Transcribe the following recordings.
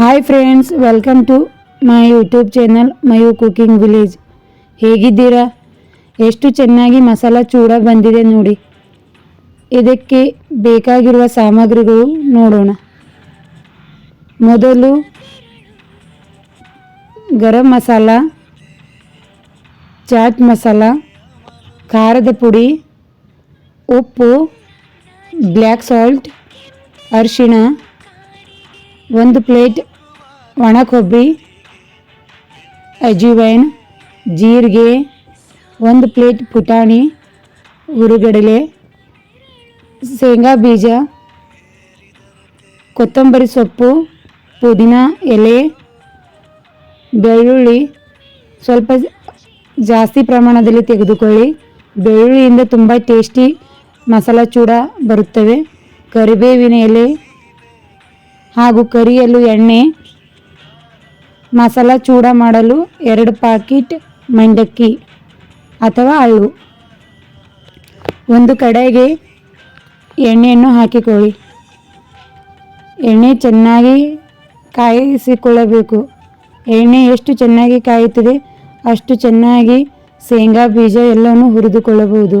Hi friends welcome to my YouTube channel Mayu cooking village ಹೇಗಿದ್ದೀರಾ? ಎಷ್ಟು ಚೆನ್ನಾಗಿ ಮಸಾಲ ಚೂಡ ಬಂದಿದೆ ನೋಡಿ. ಇದಕ್ಕೆ ಬೇಕಾಗಿರುವ ಸಾಮಗ್ರಿಗಳು ನೋಡೋಣ. ಮೊದಲು ಗರಂ ಮಸಾಲ, ಚಾಟ್ ಮಸಾಲ, ಖಾರದ ಪುಡಿ, ಉಪ್ಪು, ಬ್ಲ್ಯಾಕ್ ಸಾಲ್ಟ್, ಅರಿಶಿಣ, ಒಂದು ಪ್ಲೇಟ್ ಒಣ ಕೊಬ್ಬರಿ ಅಜಿವೈನ್ ಜೀರಿಗೆ, ಒಂದು ಪ್ಲೇಟ್ ಪುಟಾಣಿ, ಉರುಗಡಲೆ ಶೇಂಗಾ ಬೀಜ ಕೊತ್ತಂಬರಿ ಸೊಪ್ಪು, ಪುದೀನ, ಎಲೆ, ಬೆಳ್ಳುಳ್ಳಿ. ಸ್ವಲ್ಪ ಜಾಸ್ತಿ ಪ್ರಮಾಣದಲ್ಲಿ ತೆಗೆದುಕೊಳ್ಳಿ. ಬೆಳ್ಳುಳ್ಳಿಯಿಂದ ತುಂಬ ಟೇಸ್ಟಿ ಮಸಾಲ ಚೂಡ ಬರುತ್ತವೆ. ಕರಿಬೇವಿನ ಎಲೆ ಹಾಗೂ ಕರಿಯಲು ಎಣ್ಣೆ ಮಸಾಲ ಚೂಡ ಮಾಡಲು ಎರಡು ಪಾಕಿಟ್ ಮಂಡಕ್ಕಿ ಅಥವಾ ಅಳ್ಳು. ಒಂದು ಕಡೆಗೆ ಎಣ್ಣೆಯನ್ನು ಹಾಕಿಕೊಳ್ಳಿ. ಎಣ್ಣೆ ಚೆನ್ನಾಗಿ ಕಾಯಿಸಿಕೊಳ್ಳಬೇಕು. ಎಣ್ಣೆ ಎಷ್ಟು ಚೆನ್ನಾಗಿ ಕಾಯುತ್ತದೆ ಅಷ್ಟು ಚೆನ್ನಾಗಿ ಶೇಂಗಾ ಬೀಜ ಎಲ್ಲವನ್ನು ಹುರಿದುಕೊಳ್ಳಬಹುದು.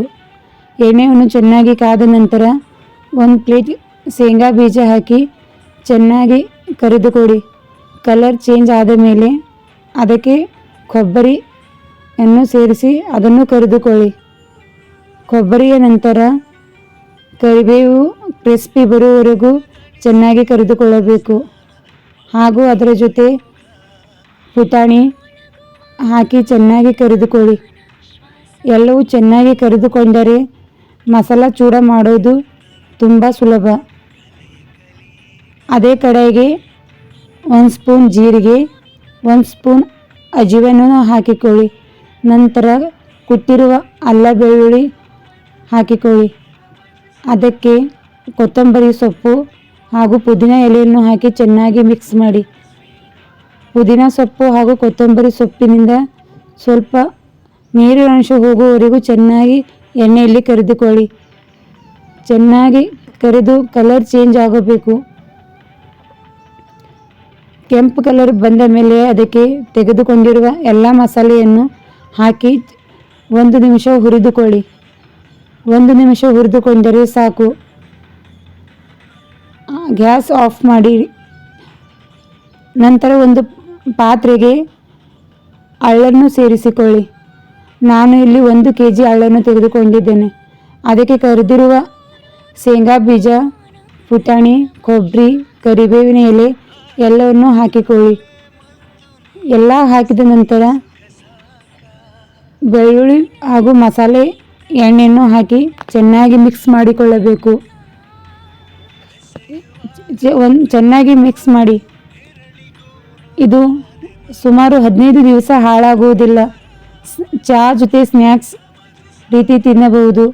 ಎಣ್ಣೆಯನ್ನು ಚೆನ್ನಾಗಿ ಕಾದ ನಂತರ ಒಂದು ಪ್ಲೇಟ್ ಶೇಂಗಾ ಬೀಜ ಹಾಕಿ ಚೆನ್ನಾಗಿ ಕರಿದುಕೊಡಿ ಕಲರ್ ಚೇಂಜ್ ಆದ ಮೇಲೆ ಅದಕ್ಕೆ ಕೊಬ್ಬರಿಯನ್ನು ಸೇರಿಸಿ ಅದನ್ನು ಕರೆದುಕೊಳ್ಳಿ. ಕೊಬ್ಬರಿಯ ನಂತರ ಕರಿಬೇವು ಕ್ರಿಸ್ಪಿ ಬರುವವರೆಗೂ ಚೆನ್ನಾಗಿ ಕರೆದುಕೊಳ್ಳಬೇಕು. ಹಾಗೂ ಅದರ ಜೊತೆ ಪುಟಾಣಿ ಹಾಕಿ ಚೆನ್ನಾಗಿ ಕರೆದುಕೊಳ್ಳಿ. ಎಲ್ಲವೂ ಚೆನ್ನಾಗಿ ಕರೆದುಕೊಂಡರೆ ಮಸಾಲ ಚೂಡ ಮಾಡೋದು ತುಂಬ ಸುಲಭ. ಅದೇ ಕಡೆಗೆ ಒಂದು ಸ್ಪೂನ್ ಜೀರಿಗೆ, ಒಂದು ಸ್ಪೂನ್ ಅಜಿವೆನನ್ನು ಹಾಕಿಕೊಳ್ಳಿ. ನಂತರ ಕುಟ್ಟಿರುವ ಅಲ್ಲ ಬೆಳ್ಳುಳ್ಳಿ ಹಾಕಿಕೊಳ್ಳಿ. ಅದಕ್ಕೆ ಕೊತ್ತಂಬರಿ ಸೊಪ್ಪು ಹಾಗೂ ಪುದೀನ ಎಲೆಯನ್ನು ಹಾಕಿ ಚೆನ್ನಾಗಿ ಮಿಕ್ಸ್ ಮಾಡಿ. ಪುದೀನ ಸೊಪ್ಪು ಹಾಗೂ ಕೊತ್ತಂಬರಿ ಸೊಪ್ಪಿನಿಂದ ಸ್ವಲ್ಪ ನೀರಿನ ಅಂಶ ಹೋಗುವವರೆಗೂ ಚೆನ್ನಾಗಿ ಎಣ್ಣೆಯಲ್ಲಿ ಕರಿದುಕೊಳ್ಳಿ. ಚೆನ್ನಾಗಿ ಕರಿದು ಕಲರ್ ಚೇಂಜ್ ಆಗಬೇಕು ಕೆಂಪು ಕಲರ್ ಬಂದ ಮೇಲೆ ಅದಕ್ಕೆ ತೆಗೆದುಕೊಂಡಿರುವ ಎಲ್ಲ ಮಸಾಲೆಯನ್ನು ಹಾಕಿ ಒಂದು ನಿಮಿಷ ಹುರಿದುಕೊಳ್ಳಿ. ಒಂದು ನಿಮಿಷ ಹುರಿದುಕೊಂಡರೆ ಸಾಕು. ಗ್ಯಾಸ್ ಆಫ್ ಮಾಡಿ. ನಂತರ ಒಂದು ಪಾತ್ರೆಗೆ ಅಳ್ಳನ್ನು ಸೇರಿಸಿಕೊಳ್ಳಿ. ನಾನು ಇಲ್ಲಿ ಒಂದು ಕೆ ಜಿ ಅಳ್ಳನ್ನು ತೆಗೆದುಕೊಂಡಿದ್ದೇನೆ. ಅದಕ್ಕೆ ಕರೆದಿರುವ ಶೇಂಗಾ ಬೀಜ, ಪುಟಾಣಿ, ಕೊಬ್ಬರಿ, ಕರಿಬೇವಿನ ಎಲೆ ಎಲ್ಲವನ್ನು ಹಾಕಿಕೊಳ್ಳಿ. ಎಲ್ಲ ಹಾಕಿದ ನಂತರ ಬೆಳ್ಳುಳ್ಳಿ ಹಾಗೂ ಮಸಾಲೆ ಎಣ್ಣೆಯನ್ನು ಹಾಕಿ ಚೆನ್ನಾಗಿ ಮಿಕ್ಸ್ ಮಾಡಿಕೊಳ್ಳಬೇಕು. ಒಂದು, ಚೆನ್ನಾಗಿ ಮಿಕ್ಸ್ ಮಾಡಿ. ಇದು ಸುಮಾರು ಹದಿನೈದು ದಿವಸ ಹಾಳಾಗುವುದಿಲ್ಲ. ಚಹಾ ಜೊತೆ ಸ್ನ್ಯಾಕ್ಸ್ ರೀತಿ ತಿನ್ನಬಹುದು.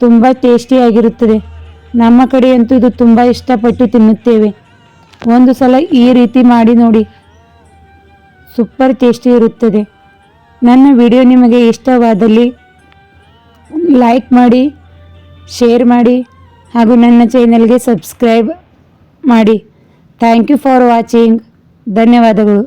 ತುಂಬ ಟೇಸ್ಟಿಯಾಗಿರುತ್ತದೆ ನಮ್ಮ ಕಡೆಯಂತೂ ಇದು ತುಂಬ ಇಷ್ಟಪಟ್ಟು ತಿನ್ನುತ್ತೇವೆ. ಒಂದು ಸಲ ಈ ರೀತಿ ಮಾಡಿ ನೋಡಿ. ಸೂಪರ್ ಟೇಸ್ಟಿ ಇರುತ್ತದೆ. ನನ್ನ ವಿಡಿಯೋ ನಿಮಗೆ ಇಷ್ಟವಾದಲ್ಲಿ ಲೈಕ್ ಮಾಡಿ, ಶೇರ್ ಮಾಡಿ ಹಾಗೂ ನನ್ನ ಚಾನೆಲ್ಗೆ ಸಬ್ಸ್ಕ್ರೈಬ್ ಮಾಡಿ. Thank you for watching. ಧನ್ಯವಾದಗಳು.